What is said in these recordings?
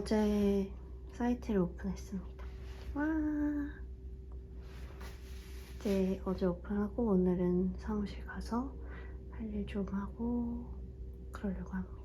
어제 사이트를 오픈했습니다. 와. 이제 어제 오픈하고 오늘은 사무실 가서 할 일 좀 하고 그러려고 합니다.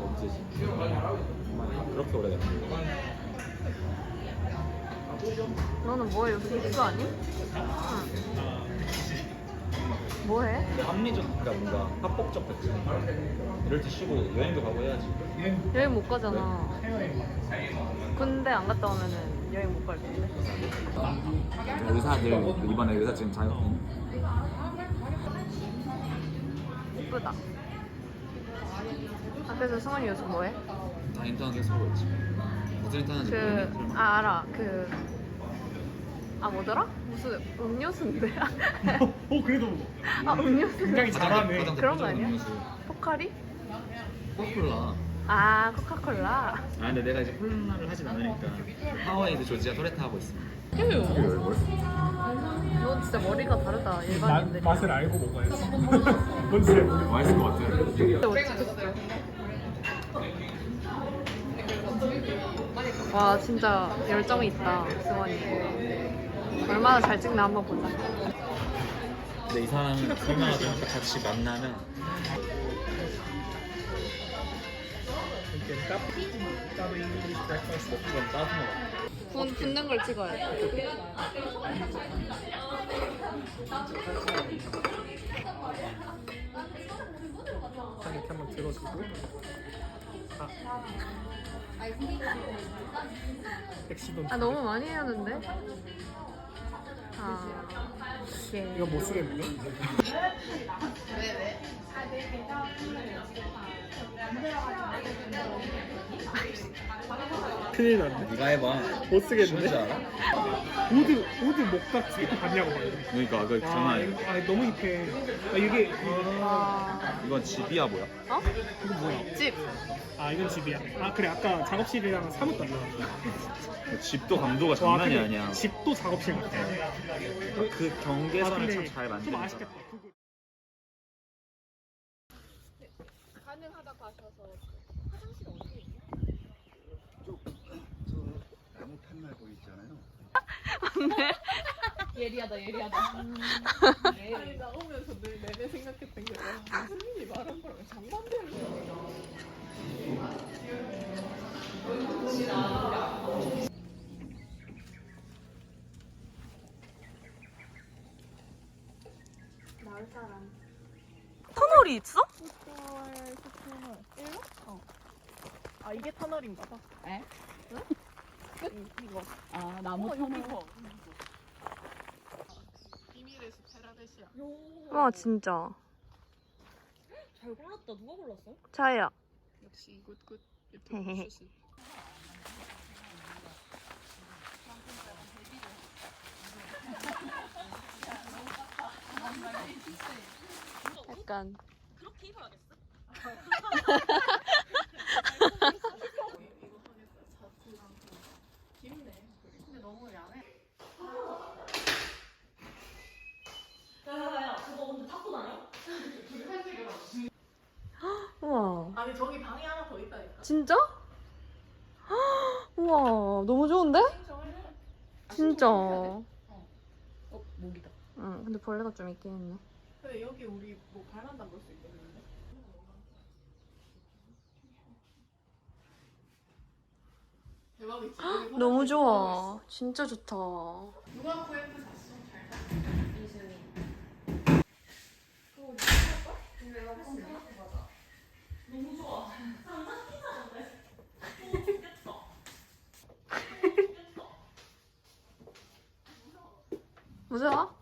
언제지? 그렇게 오래됐네. 너는 뭐해? 요새 입수 아니? 응. 뭐해? 합리적, 그러니까 뭔가 합법적 백수. 이럴 때 쉬고 여행도 가고 해야지. 여행 못 가잖아. 군대 안 갔다 오면은 여행 못 갈 텐데. 의사들 이번에 의사증 자격증. 이쁘다. 아, 그래서 승원이 요즘 뭐해? 나 인턴 계속 하고 있지. 무슨 인턴 하는지 그, 모르겠지만. 아, 알아. 그, 아, 뭐더라? 무슨 음료수인데? 어 그래도 아, 음료수. 굉장히 잘하네. 가장 그런 거 아니야? 음료수. 포카리? 코카콜라. 아, 코카콜라. 아 근데 내가 이제 콜라를 하진 않으니까 하와이드 조지아 토레타 하고 있어. 너 진짜 머리가 다르다, 마, 일반인들이. 맛을 알고 먹어야지. 뭔지 잘 모르겠어. 맛있을 것 같아. 진짜 어떻겠어. 와, 진짜 열정이 있다, 승원이. 얼마나 잘 찍나 한번 보자. 근데 이 사람 설마 좀 같이 만나면. 좀 따뜻한 분, 붙는 걸 찍어야 돼. 딱 이렇게 한번 들어주고. 아. 섹시돈. 아, 너무 많이 하는데? 아. 이거 못 쓰겠는데? 큰일 났네. 네가 해봐. 못 쓰겠는데? 알아? 우드, 우드 목각지 이거 봤냐고 말이야. 그러니까 그 아, 장난 아니야. 아, 너무 힙해. 아, 이게, 아, 아, 이건 집이야 뭐야? 어? 이거 뭐야? 집. 아, 이건 집이야. 아, 그래. 아까 작업실이랑 사뭇 달라. 그 집도 감도가 와, 장난이 아니야. 집도 작업실 같아. 그 경계선을 근데 참잘좀 만든다. 아쉽겠다. 그거. 가능하다 가셔서 나무 팻말 보이잖아요. 예리하다 예리하다. 아니 나오면서 늘 내내 생각했던 게 무슨 일이 말한 거랑 사람. 터널이 있어? 터널 터널 일로? 어. 아 이게 터널인가 봐. 에? 응? 끝 이거. 아 나무 어 터널. 여기서. 비밀의 숲 테라베시아. 와 진짜. 잘 골랐다. 누가 골랐어? 자야. 역시 굿굿 헤헤헤. 유튜브 수시. 약간 그렇게 입어야겠어? 깊네. 근데 너무 야해. 야야야 그거 오늘 탁구 다녀? 우와. 아니 저기 방이 하나 더 있다니까. 진짜? 우와 너무 좋은데? 진짜. 어 목이다. 응 근데 벌레가 좀 있긴 했네. 근데 여기 우리 뭐 바란다 볼수 있거 대박이지. 너무 좋아. 진짜 좋다. 누가 코 샀어? 잘 샀어. 그거 어디 샀어? 내가 샀어. 너무 좋아. 무서워?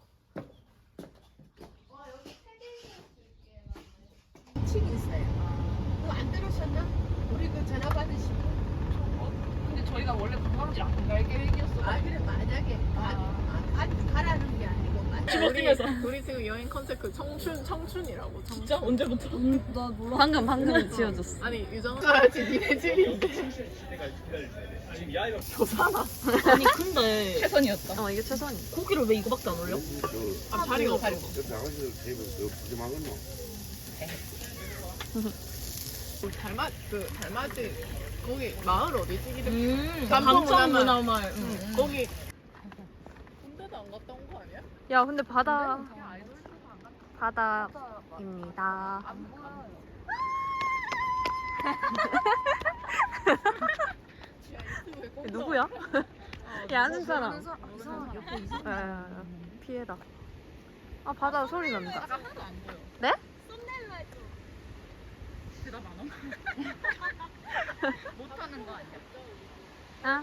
여행 컨셉 그 청춘 청춘이라고. 청춘. 진짜 언제부터? 나 몰라. 방금 방금 지어줬어. 아니 유정 가야지 니네 집인데. 지금 이 아이가 아니 근데 최선이었다. 어 이게 최선이. 고기를 왜 이거밖에 안 올려? 아 자리가 없어. 우리 달마 그 달맞이 거기 마을 어디지? 이름 음. 감성 감성 문화마을. 문화마을. 응. 거기 군대도 안 갔다 온 거 아니야? 야 근데 바다 바다입니다. 누구야? 야 아는 사람. 야, 야, 야. 피해라. 아 바다 소리 난다. 네? 대답 안 함. 못하는 거 아니야? 아?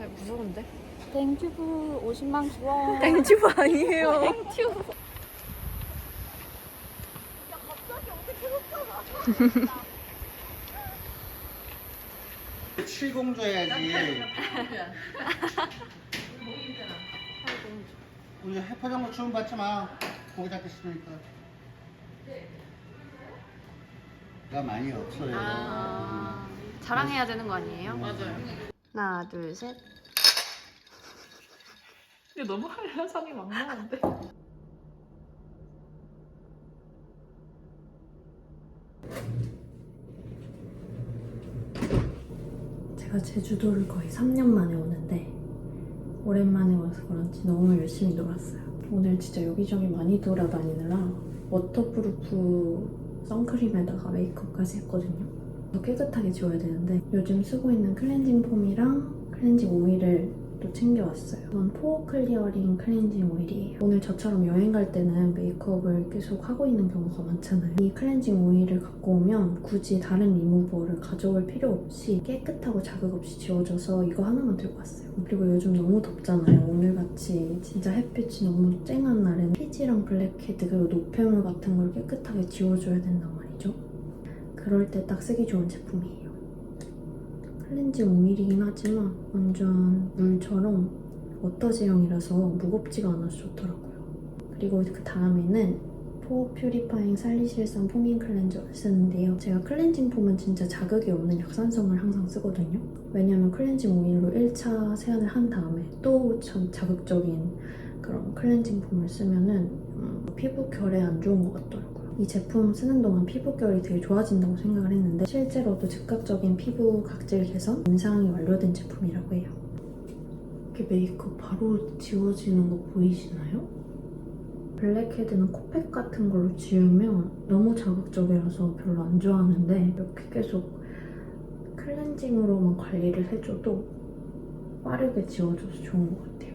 아 무서운데? 땡튜브 50만 주원. 땡튜브 아니에요. 땡튜브. 칠공 줘야지. 우리 해파장고 주문 받지 마. 고기 잡기 싫으니까. 가 많이 없어요. 아, 자랑해야 되는 거 아니에요? 맞아요. 하나 둘 셋. 근데 너무 한라산이 막 나는데. 제가 제주도를 거의 3년 만에 오는데 오랜만에 와서 그런지 너무 열심히 놀았어요. 오늘 진짜 여기저기 많이 돌아다니느라 워터프루프 선크림에다가 메이크업까지 했거든요. 더 깨끗하게 지워야 되는데 요즘 쓰고 있는 클렌징 폼이랑 클렌징 오일을 또 챙겨왔어요. 이건 포어 클리어링 클렌징 오일이에요. 오늘 저처럼 여행 갈 때는 메이크업을 계속 하고 있는 경우가 많잖아요. 이 클렌징 오일을 갖고 오면 굳이 다른 리무버를 가져올 필요 없이 깨끗하고 자극 없이 지워져서 이거 하나만 들고 왔어요. 그리고 요즘 너무 덥잖아요. 오늘같이 진짜 햇빛이 너무 쨍한 날에는 피지랑 블랙헤드 그리고 노폐물 같은 걸 깨끗하게 지워줘야 된단 말이죠. 그럴 때 딱 쓰기 좋은 제품이에요. 클렌징 오일이긴 하지만 완전 물처럼 워터 제형이라서 무겁지가 않아서 좋더라고요. 그리고 그 다음에는 포 퓨리파잉 살리실산 포밍 클렌저를 쓰는데요. 제가 클렌징 폼은 진짜 자극이 없는 약산성을 항상 쓰거든요. 왜냐면 클렌징 오일로 1차 세안을 한 다음에 또전 자극적인 그런 클렌징 폼을 쓰면은 음, 피부 결에 안 좋은 것 같더라고요. 이 제품 쓰는 동안 피부 결이 되게 좋아진다고 생각을 했는데 실제로도 즉각적인 피부 각질 개선 임상이 완료된 제품이라고 해요. 이렇게 메이크업 바로 지워지는 거 보이시나요? 블랙헤드는 코팩 같은 걸로 지우면 너무 자극적이라서 별로 안 좋아하는데 이렇게 계속 클렌징으로만 관리를 해줘도 빠르게 지워져서 좋은 것 같아요.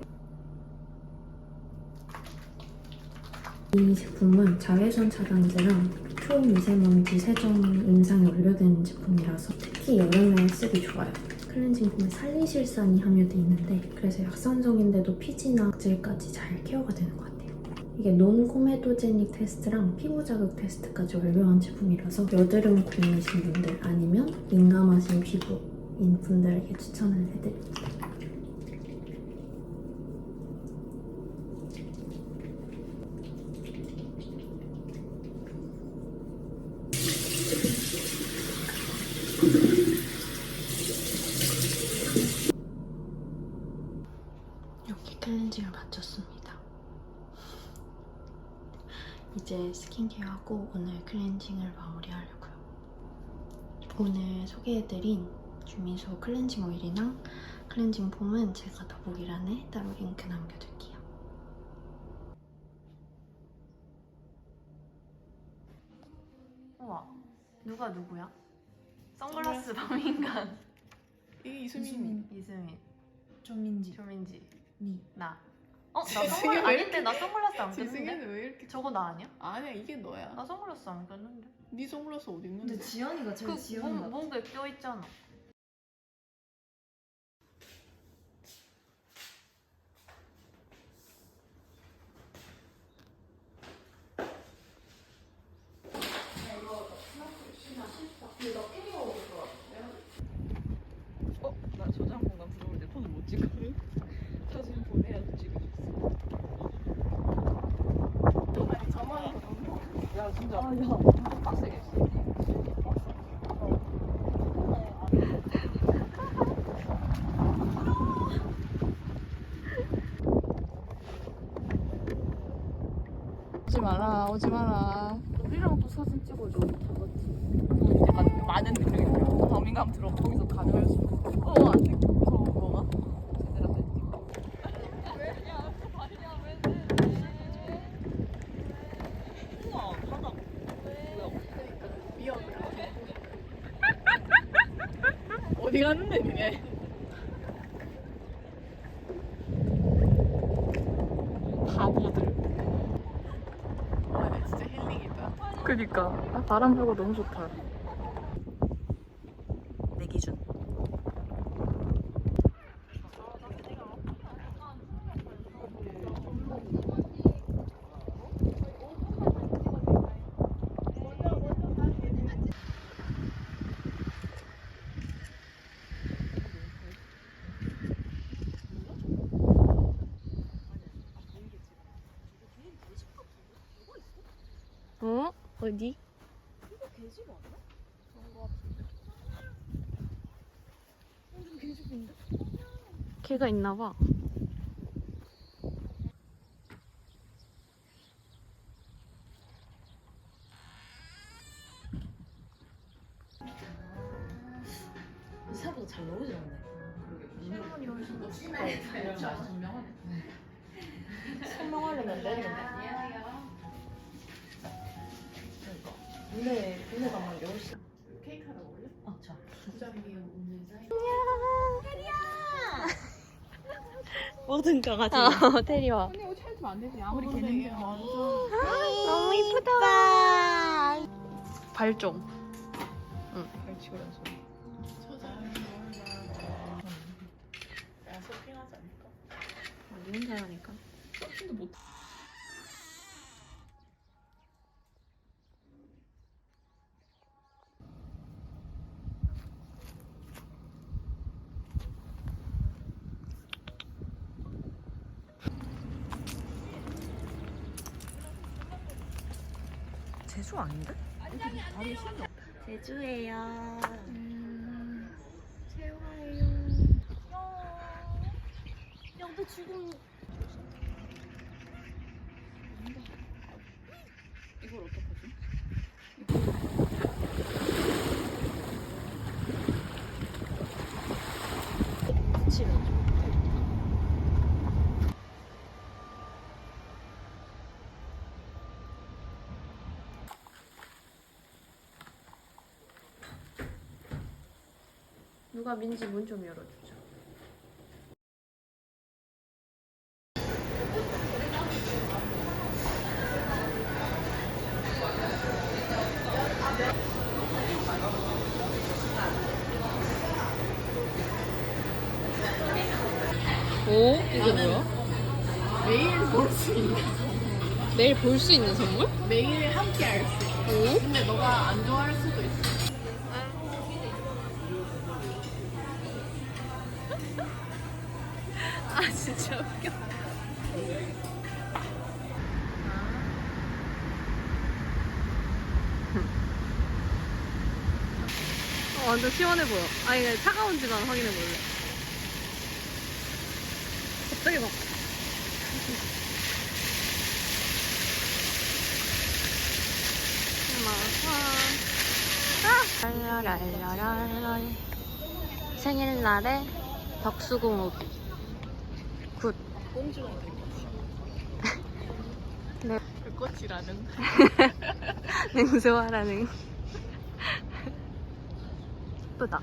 이 제품은 자외선 차단제랑 초미세먼지 세정 임상이 완료된 제품이라서 특히 여름에 쓰기 좋아요. 클렌징 폼에 살리실산이 함유되어 있는데 그래서 약산성인데도 피지나 각질까지 잘 케어가 되는 것 같아요. 이게 논 코메도제닉 테스트랑 피부 자극 테스트까지 완료한 제품이라서 여드름 고민이신 분들 아니면 민감하신 피부인 분들에게 추천을 해드립니다. 이렇게 클렌징을 마쳤습니다. 이제 스킨케어하고 오늘 클렌징을 마무리하려고요. 오늘 소개해드린 주민소 클렌징 오일이랑 클렌징 폼은 제가 더보기란에 따로 링크 남겨둘게요. 우와, 누가 누구야? 선글라스 밤인간 이게 이수민. 이수민, 조민지. 조민지, 니. 나. 어? 나 지승이 선글 왜 아닌데 나 선글라스 안 꼈는데? 지승이는 왜 이렇게? 저거 나 아니야? 아니야 이게 너야. 나 선글라스 안 꼈는데. 네 선글라스 어디 있는데? 근데 지연이가 제일 그 지연이 목, 같아. 목에 껴 있잖아. 빡세게. 오지 마라, 오지 마라. 우리랑 또 사진 찍어줘. 다 같이. 약간 많은 능력이 필요. 범인감 들어 거기서 가능할 수 있고. 어, 안 돼. 무서워, 뭐가? 제대로 돼. 어디 갔는데 니네? 바보들. 아, 근데 진짜 힐링이다. 그니까 아, 바람 불고 너무 좋다. 내 기준. 어? 어디? 개가 있나 봐. 생각보다 잘 나오지 않네. 실물이 훨씬 더 선명하네. 선명하려면 내리면 그 눈에 담는 게 훨씬. 케이크 하나 먹을래? 아, 자. 모든 강아지. 어, 테리와. 근데 이거 차이면 안 되지. 아무리 걔는 너무 이쁘다. 발종. 발치고 연소. 야, 쇼핑하지 않을까? 니 혼자 하니까. 쇼핑도 못. 제주 아닌데? 제주예요. 야너 지금 이걸 어떡하지? 붙이면 좀. 누가 민지 문 좀 열어주자. 오? 이게 뭐야? 매일 볼 수 있는 내일 볼 수 있는 선물? 아 진짜 웃겨. 어, 완전 시원해 보여. 아니 그냥 차가운지 난 확인해 볼래. 갑자기 막. 아! 랄랄랄랄랄. 생일날에 덕수궁 오기. 굿. 꽁주가 될 네. 불꽃이라는 냉소화라는. 예쁘다.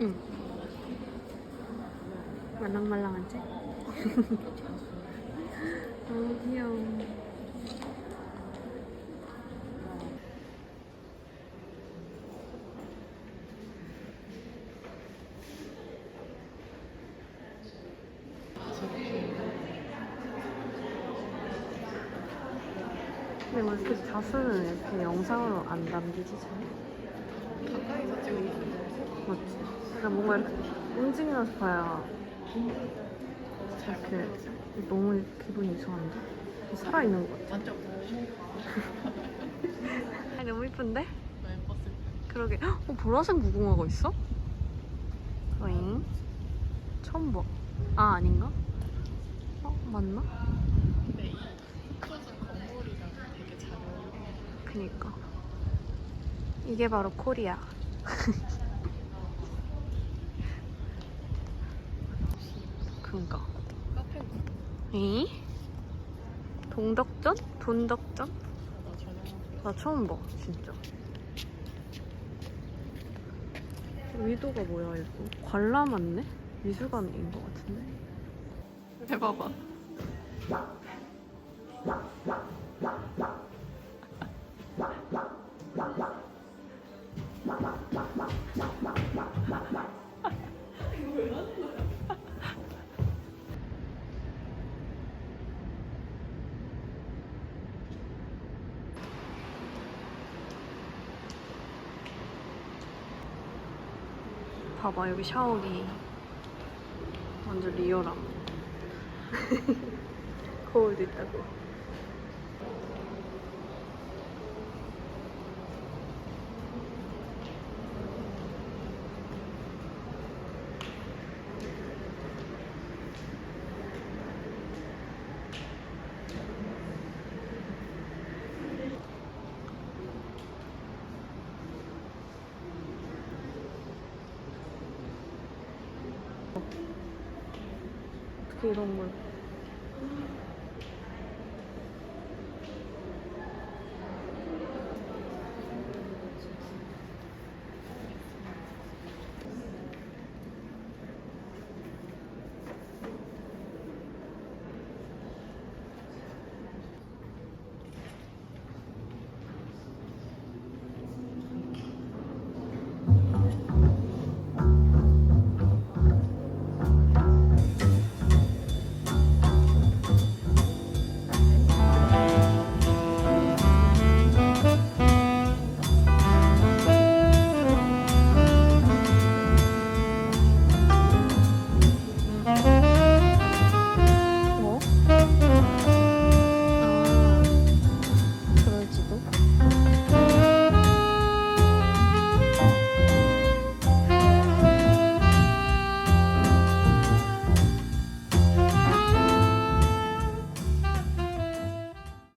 응. 말랑말랑한 채? 근데 왜 이렇게 자수는 이렇게 영상으로 안 담기지 잘? 가까이서 찍으면 맞지? 그러니까 뭔가 이렇게 움직이면서 봐야 이렇게 너무 기분이 이상한데? 살아있는 것 같아. 완전 아니, 너무 이쁜데? 그러게. 헉, 어, 보라색 무궁화가 있어? 어잉? 처음 봐. 아, 아닌가? 어, 맞나? 근데 이 흩어진 건물이랑 되게 잘 어울려. 그니까. 이게 바로 코리아. 그니까. 이? 동덕전? 돈덕전? 나 처음 봐, 진짜. 의도가 뭐야, 이거? 관람 안내? 미술관인 것 같은데? 해봐봐. 봐봐, 여기 샤워기. 완전 리얼함. 거울도 있다고. 이런 걸.